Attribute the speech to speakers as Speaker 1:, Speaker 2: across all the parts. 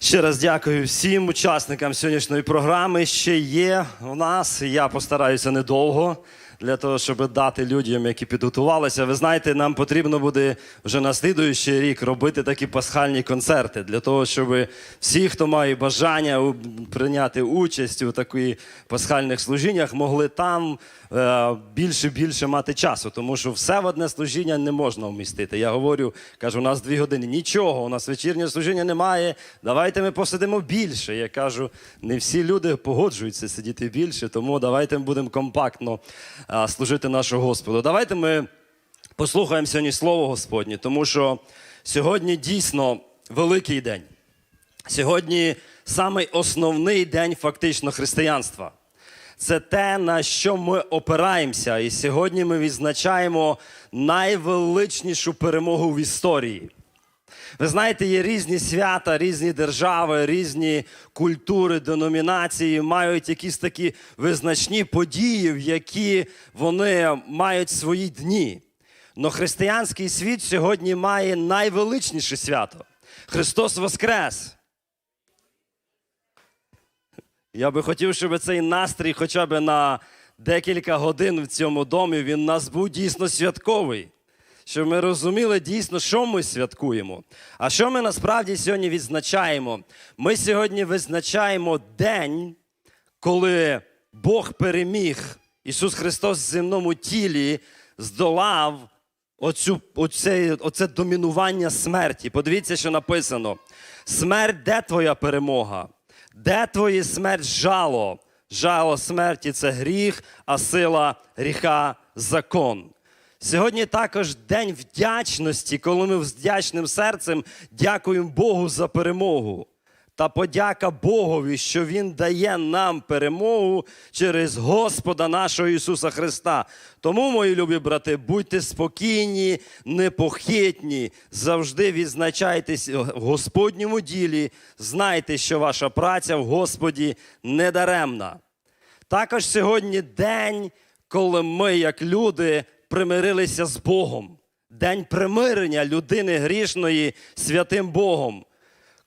Speaker 1: Ще раз дякую всім учасникам сьогоднішньої програми. Ще є у нас. Я постараюся недовго для того, щоб дати людям, які підготувалися. Ви знаєте, нам потрібно буде вже на слідуючий рік робити такі пасхальні концерти для того, щоб всі, хто має бажання прийняти участь у таких пасхальних служіннях, могли там е, більше більше мати часу, тому що все в одне служіння не можна вмістити. Я говорю, кажу, у нас дві години. Нічого, у нас вечірнє служіння немає. Давайте ми посидимо більше. Я кажу, не всі люди погоджуються сидіти більше, тому давайте ми будемо компактно служити нашому Господу. Давайте ми послухаємо сьогодні слово Господнє, тому що сьогодні дійсно великий день. Сьогодні самий основний день фактично християнства. Це те, на що ми опираємося. І сьогодні ми відзначаємо найвеличнішу перемогу в історії. Ви знаєте, є різні свята, різні держави, різні культури, деномінації мають якісь такі визначні події, в які вони мають свої дні. Но християнський світ сьогодні має найвеличніше свято. Христос Воскрес! Я би хотів, щоб цей настрій хоча б на декілька годин в цьому домі він нас був дійсно святковий. Щоб ми розуміли дійсно, що ми святкуємо. А що ми насправді сьогодні відзначаємо? Ми сьогодні визначаємо день, коли Бог переміг Ісус Христос в земному тілі, здолав оцю, оце, оце домінування смерті. Подивіться, що написано: смерть, де твоя перемога? Де твоє смерть жало? Жало смерті це гріх, а сила гріха закон. Сьогодні також день вдячності, коли ми вдячним серцем дякуємо Богу за перемогу. Та подяка Богові, що Він дає нам перемогу через Господа нашого Ісуса Христа. Тому, мої любі брати, будьте спокійні, непохитні, завжди відзначайтесь в Господньому ділі, знайте, що ваша праця в Господі недаремна. Також сьогодні день, коли ми, як люди, примирилися з Богом. День примирення людини грішної святим Богом.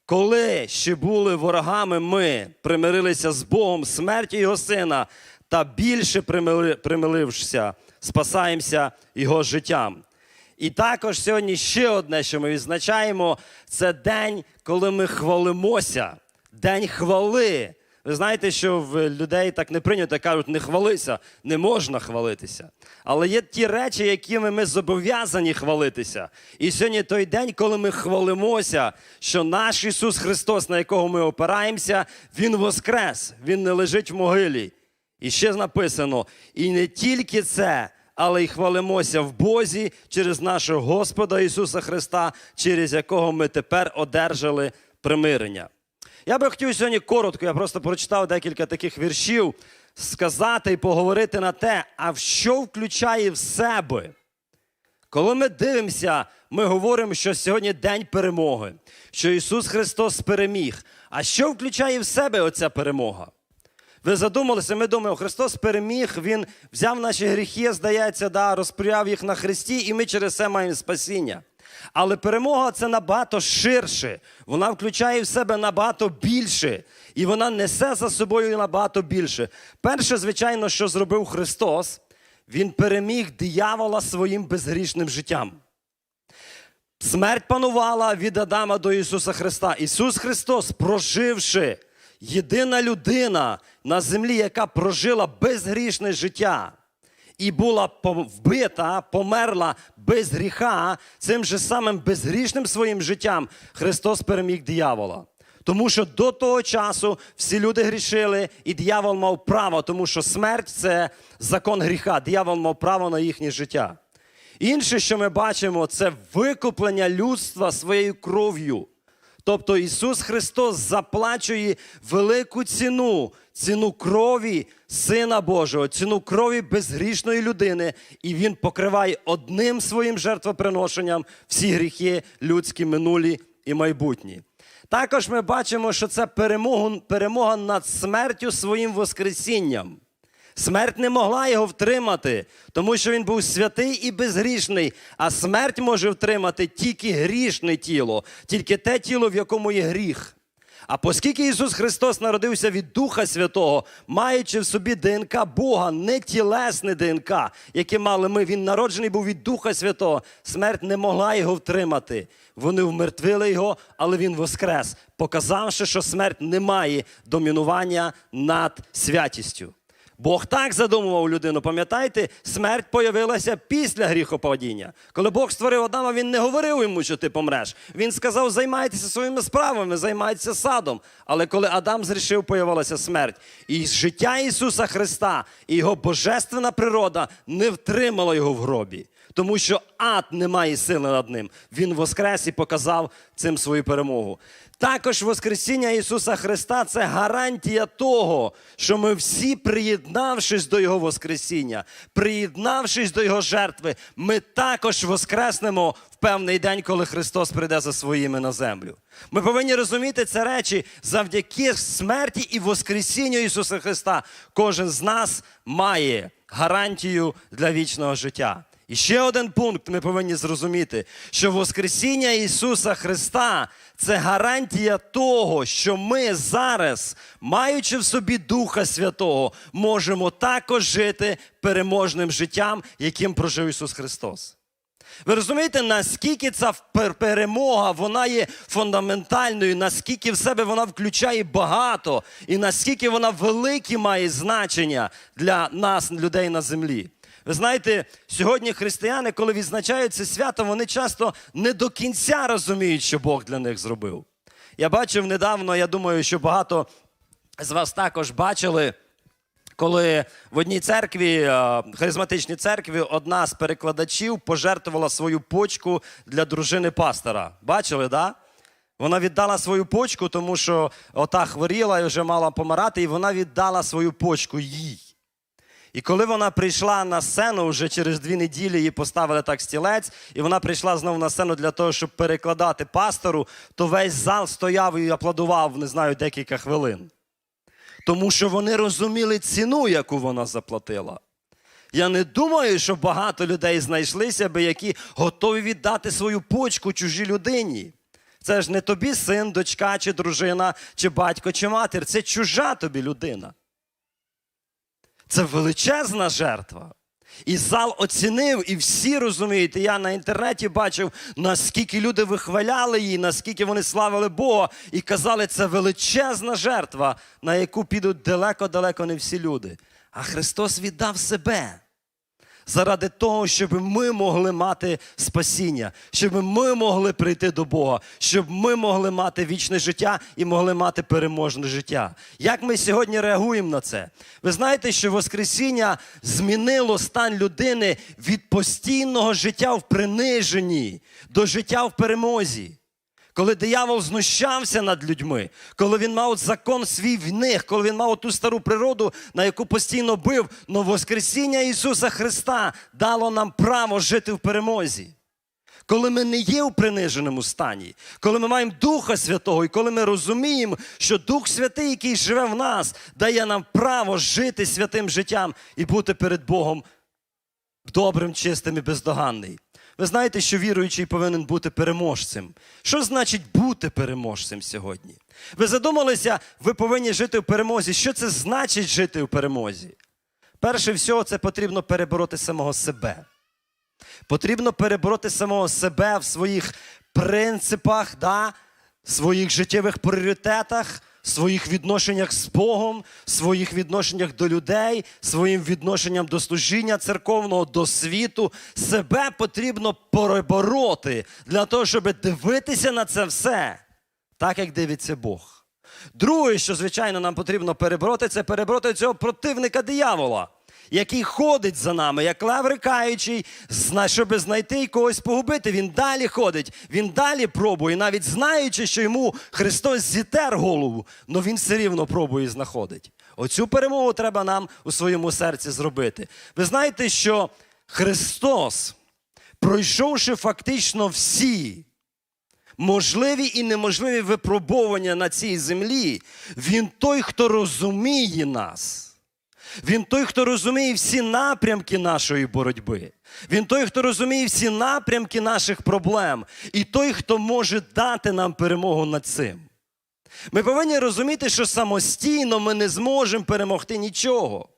Speaker 1: Коли ще були ворогами, ми примирилися з Богом смертю Його Сина та більше примилившися, спасаємося Його життям. І також сьогодні ще одне, що ми відзначаємо, це день, коли ми хвалимося, день хвали. Ви знаєте, що в людей так не прийнято, кажуть, не хвалися, не можна хвалитися. Але є ті речі, якими ми зобов'язані хвалитися. І сьогодні той день, коли ми хвалимося, що наш Ісус Христос, на якого ми опираємося, Він воскрес, Він не лежить в могилі. І ще написано: і не тільки це, але й хвалимося в Бозі через нашого Господа Ісуса Христа, через якого ми тепер одержали примирення. Я би хотів сьогодні коротко, я просто прочитав декілька таких віршів, сказати і поговорити на те, а що включає в себе. Коли ми дивимося, ми говоримо, що сьогодні день перемоги, що Ісус Христос переміг. А що включає в себе оця перемога? Ви задумалися, ми думаємо, Христос переміг, Він взяв наші гріхи, здається, да, розпряв їх на Христі, і ми через це маємо спасіння. Але перемога це набагато ширше, вона включає в себе набагато більше, і вона несе за собою набагато більше. Перше, звичайно, що зробив Христос, Він переміг диявола своїм безгрішним життям. Смерть панувала від Адама до Ісуса Христа. Ісус Христос, проживши єдина людина на землі, яка прожила безгрішне життя і була вбита, померла без гріха, цим же самим безгрішним своїм життям Христос переміг диявола. Тому що до того часу всі люди грішили, і диявол мав право, тому що смерть це закон гріха. Диявол мав право на їхнє життя. Інше, що ми бачимо, це викуплення людства своєю кров'ю. Тобто Ісус Христос заплачує велику ціну, ціну крові Сина Божого, ціну крові безгрішної людини, і Він покриває одним своїм жертвоприношенням всі гріхи людські, минулі і майбутні. Також ми бачимо, що це перемога, над смертю своїм Воскресінням. Смерть не могла його втримати, тому що він був святий і безгрішний, а смерть може втримати тільки грішне тіло, тільки те тіло, в якому є гріх. А оскільки Ісус Христос народився від Духа Святого, маючи в собі ДНК Бога, не тілесне ДНК, яке мали ми, Він народжений був від Духа Святого, смерть не могла його втримати. Вони вмертвили його, але він воскрес, показавши, що смерть не має домінування над святістю. Бог так задумував людину. Пам'ятаєте, смерть появилася після гріхопадіння. Коли Бог створив Адама, він не говорив йому, що ти помреш. Він сказав: займайтеся своїми справами, займайтеся садом. Але коли Адам зрішив, появилася смерть. І життя Ісуса Христа і його божественна природа не втримала його в гробі. Тому що ад не має сили над ним. Він воскрес і показав цим свою перемогу. Також Воскресіння Ісуса Христа це гарантія того, що ми всі, приєднавшись до Його Воскресіння, приєднавшись до Його жертви, ми також воскреснемо в певний день, коли Христос прийде за своїми на землю. Ми повинні розуміти це речі завдяки смерті і Воскресінню Ісуса Христа. Кожен з нас має гарантію для вічного життя. І ще один пункт ми повинні зрозуміти, що Воскресіння Ісуса Христа це гарантія того, що ми зараз, маючи в собі Духа Святого, можемо також жити переможним життям, яким прожив Ісус Христос. Ви розумієте, наскільки ця перемога вона є фундаментальною, наскільки в себе вона включає багато, і наскільки вона велике має значення для нас, людей на землі. Ви знаєте, сьогодні християни, коли відзначають це свято, вони часто не до кінця розуміють, що Бог для них зробив. Я бачив недавно, я думаю, що багато з вас також бачили. Коли в одній церкві, е, харизматичній церкві, одна з перекладачів пожертвувала свою почку для дружини пастора. Бачили, да? Вона віддала свою почку, тому що ота хворіла і вже мала помирати, і вона віддала свою почку їй. І коли вона прийшла на сцену, вже через дві неділі її поставили так стілець, і вона прийшла знову на сцену для того, щоб перекладати пастору, то весь зал стояв і аплодував, не знаю, декілька хвилин. Тому що вони розуміли ціну, яку вона заплатила. Я не думаю, що багато людей знайшлися би, які готові віддати свою почку чужій людині. Це ж не тобі син, дочка, чи дружина, чи батько, чи матір. Це чужа тобі людина. Це величезна жертва. І зал оцінив, і всі розумієте, я на інтернеті бачив, наскільки люди вихваляли її, наскільки вони славили Бога і казали, це величезна жертва, на яку підуть далеко-далеко не всі люди. А Христос віддав себе заради того, щоб ми могли мати спасіння, щоб ми могли прийти до Бога, щоб ми могли мати вічне життя і могли мати переможне життя. Як ми сьогодні реагуємо на це? Ви знаєте, що Воскресіння змінило стан людини від постійного життя в приниженні до життя в перемозі. Коли диявол знущався над людьми, коли він мав закон свій в них, коли він мав ту стару природу, на яку постійно бив, но Воскресіння Ісуса Христа дало нам право жити в перемозі. Коли ми не є у приниженому стані, коли ми маємо Духа Святого, і коли ми розуміємо, що Дух Святий, який живе в нас, дає нам право жити святим життям і бути перед Богом добрим, чистим і бездоганний. Ви знаєте, що віруючий повинен бути переможцем. Що значить бути переможцем сьогодні? Ви задумалися, ви повинні жити в перемозі. Що це значить жити в перемозі? Перше всього, це потрібно перебороти самого себе. Потрібно перебороти самого себе в своїх принципах, да? своїх життєвих пріоритетах, своїх відношеннях з Богом, своїх відношеннях до людей, своїм відношенням до служіння церковного, до світу. Себе потрібно перебороти для того, щоб дивитися на це все, так як дивиться Бог. Друге, що, звичайно, нам потрібно перебороти, це перебороти цього противника диявола, який ходить за нами, як лев рикаючий, щоб знайти і когось погубити. Він далі ходить, він далі пробує, навіть знаючи, що йому Христос зітер голову, але він все рівно пробує і знаходить. Оцю перемогу треба нам у своєму серці зробити. Ви знаєте, що Христос, пройшовши фактично всі можливі і неможливі випробування на цій землі, він той, хто розуміє нас. Він той, хто розуміє всі напрямки нашої боротьби. Він той, хто розуміє всі напрямки наших проблем. І той, хто може дати нам перемогу над цим. Ми повинні розуміти, що самостійно ми не зможемо перемогти нічого.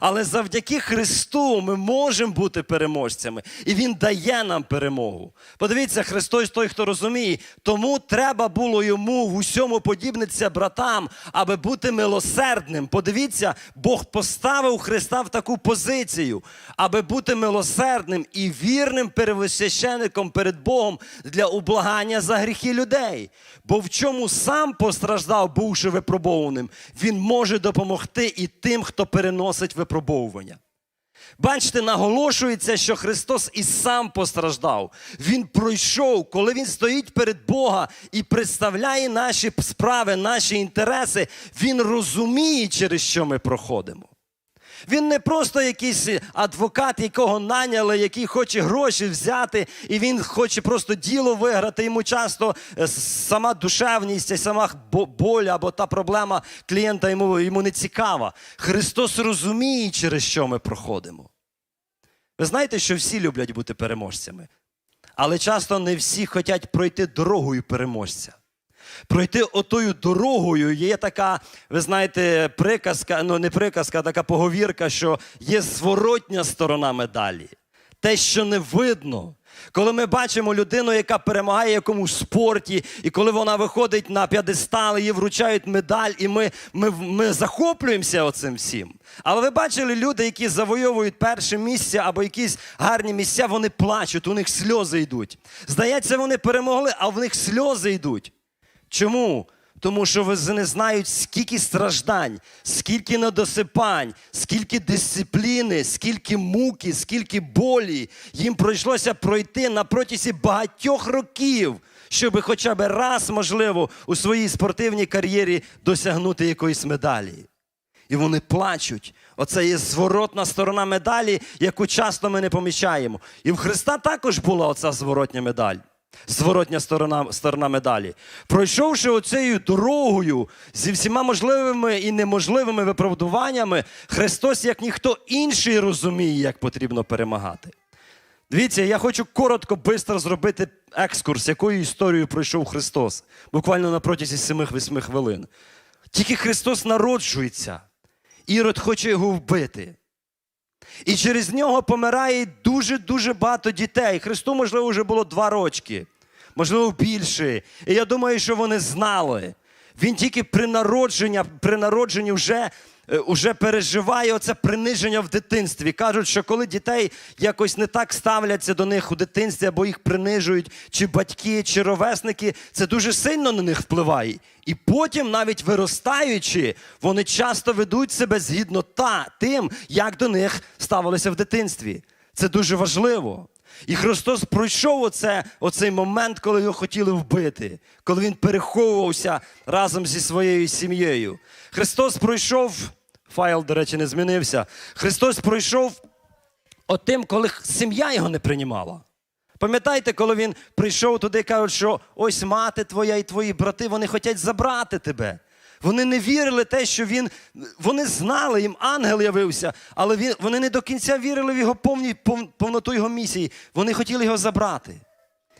Speaker 1: Але завдяки Христу ми можемо бути переможцями, і Він дає нам перемогу. Подивіться, Христос той, хто розуміє, тому треба було йому в усьому подібнитися братам, аби бути милосердним. Подивіться, Бог поставив Христа в таку позицію, аби бути милосердним і вірним первосвященником перед Богом для ублагання за гріхи людей. Бо в чому сам постраждав, бувши випробованим, він може допомогти і тим, хто переносить випробовування. Бачите, наголошується, що Христос і сам постраждав. Він пройшов, коли Він стоїть перед Бога і представляє наші справи, наші інтереси, Він розуміє, через що ми проходимо. Він не просто якийсь адвокат, якого наняли, який хоче гроші взяти, і він хоче просто діло виграти. Йому часто е, сама душевність, сама бо- боль або та проблема клієнта йому, йому не цікава. Христос розуміє, через що ми проходимо. Ви знаєте, що всі люблять бути переможцями, але часто не всі хочуть пройти дорогою переможця. Пройти отою дорогою є така, ви знаєте, приказка, ну не приказка, а така поговірка, що є зворотня сторона медалі. Те, що не видно. Коли ми бачимо людину, яка перемагає в якомусь спорті, і коли вона виходить на п'ядестал, їй вручають медаль, і ми, ми, ми захоплюємося оцим всім. Але ви бачили люди, які завойовують перше місце або якісь гарні місця, вони плачуть, у них сльози йдуть. Здається, вони перемогли, а в них сльози йдуть. Чому? Тому що вони не знають, скільки страждань, скільки недосипань, скільки дисципліни, скільки муки, скільки болі їм прийшлося пройти на протязі багатьох років, щоб хоча б раз, можливо, у своїй спортивній кар'єрі досягнути якоїсь медалі. І вони плачуть. Оце є зворотна сторона медалі, яку часто ми не помічаємо. І в Христа також була оця зворотня медаль. Зворотня сторона, сторона медалі. Пройшовши оцею дорогою зі всіма можливими і неможливими виправдуваннями, Христос, як ніхто інший, розуміє, як потрібно перемагати. Дивіться, я хочу коротко, бистро зробити екскурс, якою історією пройшов Христос, буквально на протязі 7-8 хвилин. Тільки Христос народжується, Ірод хоче його вбити. І через нього помирає дуже-дуже багато дітей. Христу, можливо, вже було два рочки, можливо, більше. І я думаю, що вони знали. Він тільки при народженні, при народженні вже, е, вже переживає оце приниження в дитинстві. Кажуть, що коли дітей якось не так ставляться до них у дитинстві, або їх принижують, чи батьки, чи ровесники, це дуже сильно на них впливає. І потім, навіть виростаючи, вони часто ведуть себе згідно та, тим, як до них ставилися в дитинстві. Це дуже важливо. І Христос пройшов оце, оцей момент, коли його хотіли вбити, коли він переховувався разом зі своєю сім'єю. Христос пройшов, файл, до речі, не змінився. Христос пройшов отим, коли сім'я його не приймала. Пам'ятаєте, коли він прийшов туди, і кажуть, що ось мати твоя і твої брати, вони хочуть забрати тебе. Вони не вірили те, що він. Вони знали, їм ангел явився, але він, вони не до кінця вірили в його повні, повноту його місії. Вони хотіли його забрати.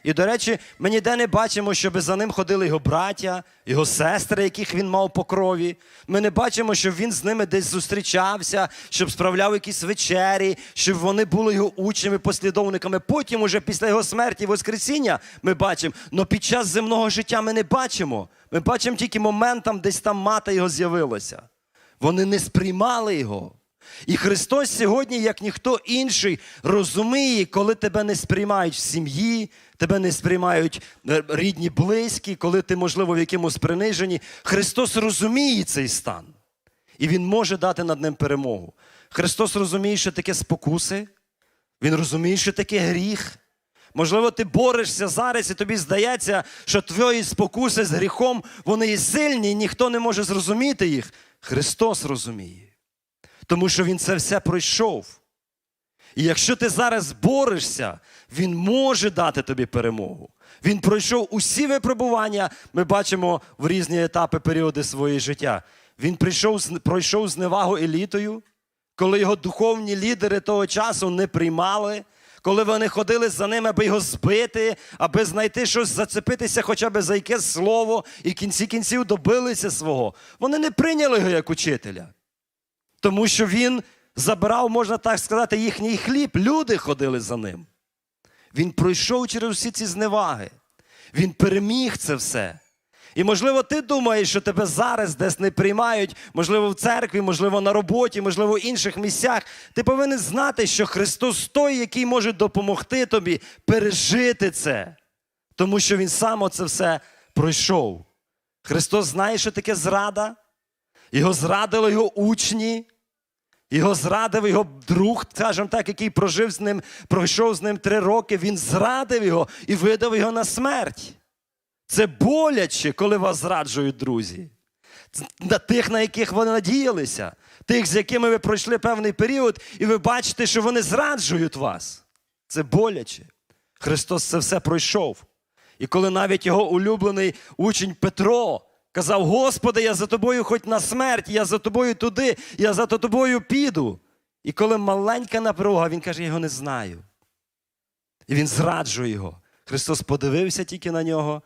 Speaker 1: І, до речі, ми ніде не бачимо, щоб за ним ходили його браття, його сестри, яких він мав по крові. Ми не бачимо, щоб він з ними десь зустрічався, щоб справляв якісь вечері, щоб вони були його учнями, послідовниками. Потім, уже після його смерті Воскресіння, ми бачимо. але під час земного життя ми не бачимо. Ми бачимо тільки моментом, десь там мати його з'явилася. Вони не сприймали його. І Христос сьогодні, як ніхто інший, розуміє, коли тебе не сприймають в сім'ї, тебе не сприймають е, рідні, близькі, коли ти, можливо, в якомусь приниженні. Христос розуміє цей стан. І Він може дати над ним перемогу. Христос розуміє, що таке спокуси, Він розуміє, що таке гріх. Можливо, ти борешся зараз, і тобі здається, що твої спокуси з гріхом, вони є сильні, і ніхто не може зрозуміти їх. Христос розуміє. Тому що Він це все пройшов. І якщо ти зараз борешся, Він може дати тобі перемогу. Він пройшов усі випробування, ми бачимо в різні етапи періоди свого життя. Він прийшов, пройшов зневагу елітою, коли його духовні лідери того часу не приймали, коли вони ходили за ним, аби його збити, аби знайти щось, зацепитися хоча б за якесь слово, і в кінці кінців добилися свого. Вони не прийняли його як учителя. Тому що він забирав, можна так сказати, їхній хліб. Люди ходили за ним. Він пройшов через всі ці зневаги. Він переміг це все. І, можливо, ти думаєш, що тебе зараз десь не приймають, можливо, в церкві, можливо, на роботі, можливо, в інших місцях. Ти повинен знати, що Христос той, який може допомогти тобі пережити це. Тому що Він сам оце все пройшов. Христос знає, що таке зрада. Його зрадили його учні. Його зрадив його друг, скажімо так, який прожив з ним, пройшов з ним три роки. Він зрадив його і видав його на смерть. Це боляче, коли вас зраджують друзі. На тих, на яких вони надіялися, тих, з якими ви пройшли певний період, і ви бачите, що вони зраджують вас. Це боляче. Христос це все пройшов. І коли навіть його улюблений учень Петро казав: Господи, я за тобою хоч на смерть, я за тобою туди, я за тобою піду. І коли маленька напруга, він каже, я його не знаю. І він зраджує його. Христос подивився тільки на нього,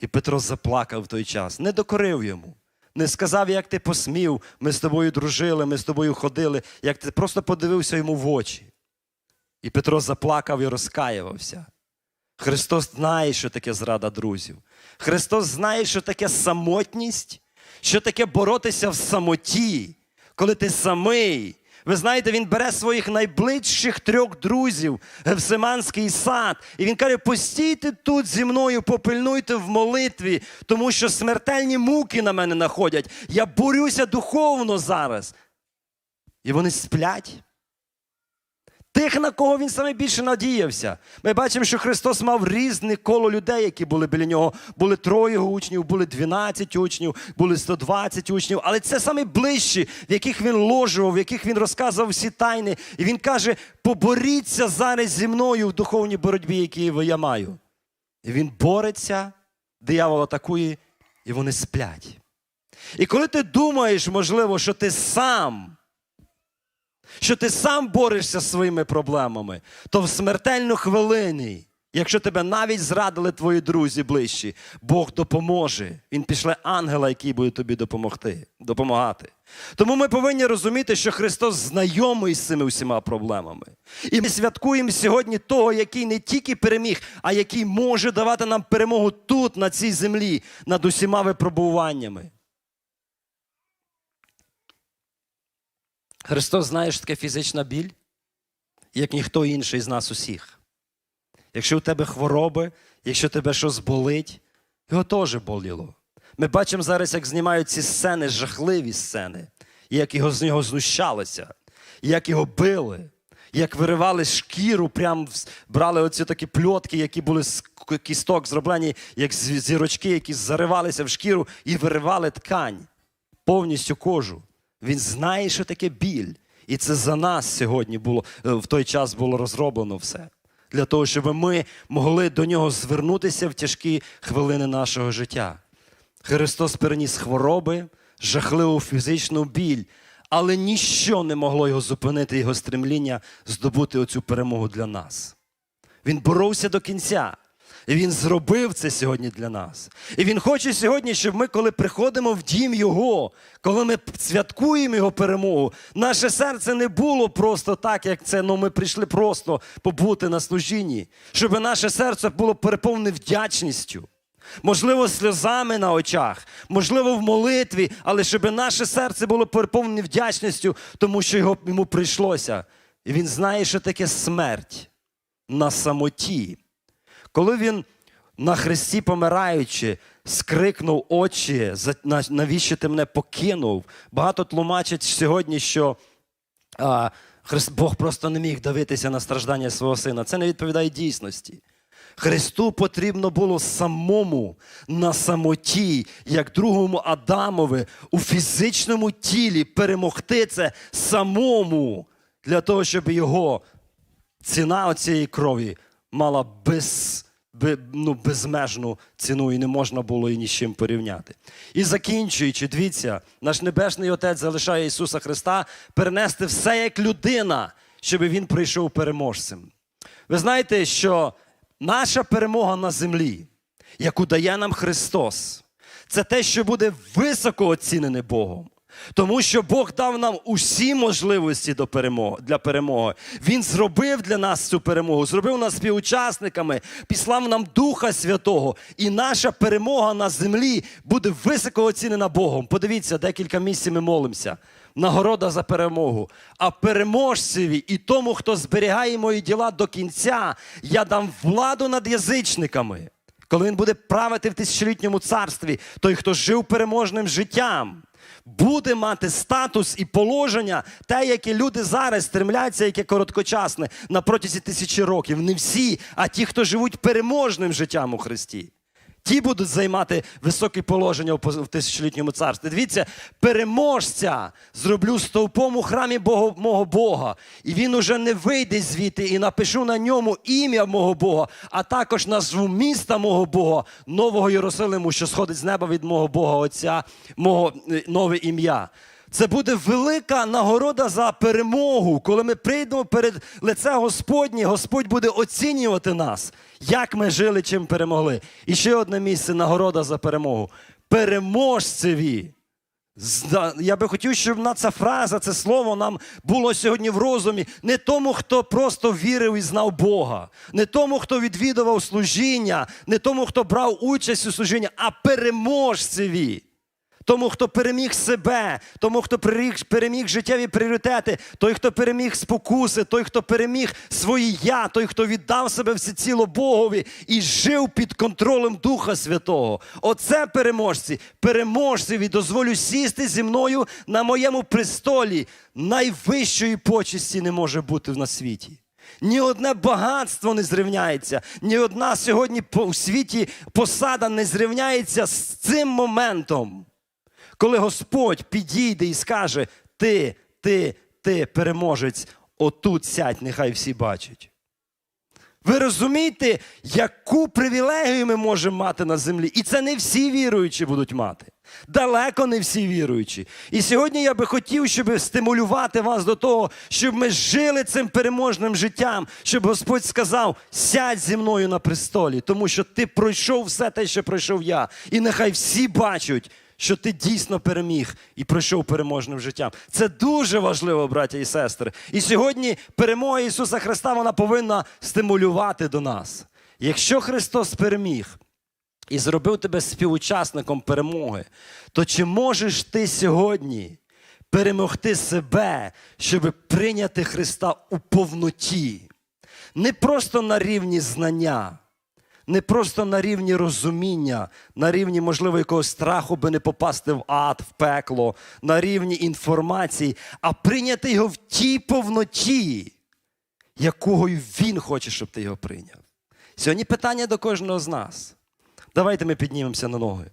Speaker 1: і Петро заплакав в той час, не докорив йому. Не сказав, як ти посмів, ми з тобою дружили, ми з тобою ходили, як ти просто подивився йому в очі. І Петро заплакав і розкаювався. Христос знає, що таке зрада друзів. Христос знає, що таке самотність, що таке боротися в самоті, коли ти самий. Ви знаєте, він бере своїх найближчих трьох друзів, Гевсиманський сад, і він каже: постійте тут зі мною, попильнуйте в молитві, тому що смертельні муки на мене находять. Я борюся духовно зараз. І вони сплять. Тих, на кого він саме більше надіявся. Ми бачимо, що Христос мав різне коло людей, які були біля нього. Були троє учнів, були 12 учнів, були 120 учнів. Але це саме ближчі, в яких він ложував, в яких він розказував всі тайни. І він каже: поборіться зараз зі мною в духовній боротьбі, яку я маю. І він бореться, диявол атакує, і вони сплять. І коли ти думаєш, можливо, що ти сам що ти сам борешся зі своїми проблемами, то в смертельну хвилині, якщо тебе навіть зрадили твої друзі ближчі, Бог допоможе. Він пішле ангела, який буде тобі допомогти, допомагати. Тому ми повинні розуміти, що Христос знайомий з цими всіма проблемами. І ми святкуємо сьогодні того, який не тільки переміг, а який може давати нам перемогу тут, на цій землі, над усіма випробуваннями. Христос знає, що таке фізична біль, як ніхто інший з нас усіх. Якщо у тебе хвороби, якщо тебе щось болить, його теж боліло. Ми бачимо зараз, як знімають ці сцени, жахливі сцени, як його з нього знущалися, як його били, як виривали шкіру, прям брали оці такі пльотки, які були з кісток зроблені, як зірочки, які заривалися в шкіру і виривали ткань, повністю кожу. Він знає, що таке біль. І це за нас сьогодні було е, в той час було розроблено все. Для того, щоб ми могли до нього звернутися в тяжкі хвилини нашого життя. Христос переніс хвороби, жахливу фізичну біль, але ніщо не могло його зупинити, його стремління здобути оцю перемогу для нас. Він боровся до кінця. І він зробив це сьогодні для нас. І він хоче сьогодні, щоб ми, коли приходимо в дім Його, коли ми святкуємо Його перемогу, наше серце не було просто так, як це. Ну ми прийшли просто побути на служінні, щоб наше серце було переповнене вдячністю. Можливо, сльозами на очах, можливо, в молитві, але щоб наше серце було переповнене вдячністю, тому що його, йому прийшлося. І він знає, що таке смерть на самоті. Коли він на хресті помираючи, скрикнув очі, навіщо ти мене покинув? Багато тлумачать сьогодні, що а, Бог просто не міг дивитися на страждання свого сина. Це не відповідає дійсності. Христу потрібно було самому на самоті, як другому Адамові, у фізичному тілі перемогти це самому, для того, щоб його ціна цієї крові мала без, бе- ну, безмежну ціну і не можна було її ні з чим порівняти. І закінчуючи, дивіться, наш Небесний Отець залишає Ісуса Христа перенести все як людина, щоб Він прийшов переможцем. Ви знаєте, що наша перемога на землі, яку дає нам Христос, це те, що буде високо оцінене Богом. Тому що Бог дав нам усі можливості до перемоги, для перемоги. Він зробив для нас цю перемогу, зробив нас співучасниками, післав нам Духа Святого. І наша перемога на землі буде високо оцінена Богом. Подивіться, декілька місяців ми молимося. Нагорода за перемогу. А переможцеві і тому, хто зберігає мої діла до кінця, я дам владу над язичниками. Коли він буде правити в тисячолітньому царстві, той, хто жив переможним життям, буде мати статус і положення, те, яке люди зараз стремляться, яке короткочасне на протязі тисячі років. Не всі, а ті, хто живуть переможним життям у Христі. Ті будуть займати високі положення в тисячолітньому царстві. Дивіться, переможця зроблю стовпом у храмі Бога, мого Бога. І він уже не вийде звідти і напишу на ньому ім'я мого Бога, а також назву міста мого Бога, нового Єрусалиму, що сходить з неба від мого Бога Отця, мого е, нове ім'я. Це буде велика нагорода за перемогу. Коли ми прийдемо перед лице Господнє, Господь буде оцінювати нас, як ми жили, чим перемогли. І ще одне місце нагорода за перемогу. Переможцеві. Я би хотів, щоб на ця фраза, це слово нам було сьогодні в розумі. Не тому, хто просто вірив і знав Бога, не тому, хто відвідував служіння, не тому, хто брав участь у служінні, а переможцеві. Тому, хто переміг себе, тому, хто переміг, життєві пріоритети, той, хто переміг спокуси, той, хто переміг своє я, той, хто віддав себе всеціло Богові і жив під контролем Духа Святого. Оце переможці, переможцеві дозволю сісти зі мною на моєму престолі. Найвищої почесті не може бути на світі. Ні одне багатство не зрівняється, ні одна сьогодні у світі посада не зрівняється з цим моментом коли Господь підійде і скаже: Ти, ти, ти, переможець, отут сядь, нехай всі бачать. Ви розумієте, яку привілегію ми можемо мати на землі? І це не всі віруючі будуть мати. Далеко не всі віруючі. І сьогодні я би хотів, щоб стимулювати вас до того, щоб ми жили цим переможним життям, щоб Господь сказав: сядь зі мною на престолі, тому що ти пройшов все те, що пройшов я. І нехай всі бачать, що ти дійсно переміг і пройшов переможним життям. Це дуже важливо, браття і сестри. І сьогодні перемога Ісуса Христа вона повинна стимулювати до нас. Якщо Христос переміг і зробив тебе співучасником перемоги, то чи можеш ти сьогодні перемогти себе, щоб прийняти Христа у повноті? Не просто на рівні знання не просто на рівні розуміння, на рівні, можливо, якогось страху би не попасти в ад, в пекло, на рівні інформації, а прийняти його в тій повноті, якою він хоче, щоб ти його прийняв. Сьогодні питання до кожного з нас. Давайте ми піднімемося на ноги.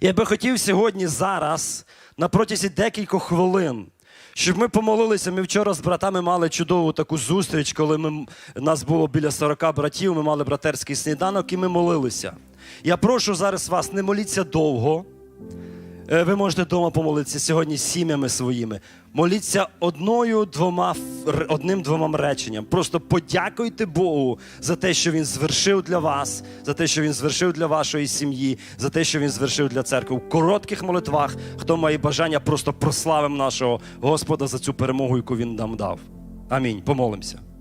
Speaker 1: Я би хотів сьогодні зараз, на протязі декількох хвилин, щоб ми помолилися. Ми вчора з братами мали чудову таку зустріч, коли ми, нас було біля 40 братів, ми мали братерський сніданок і ми молилися. Я прошу зараз вас, не моліться довго. Е, Ви можете вдома помолитися сьогодні сім'ями своїми. Моліться одною, двома, одним двома реченням. Просто подякуйте Богу за те, що Він звершив для вас, за те, що Він звершив для вашої сім'ї, за те, що Він звершив для церкви. У коротких молитвах, хто має бажання, просто прославимо нашого Господа за цю перемогу, яку Він нам дав. Амінь. Помолимося.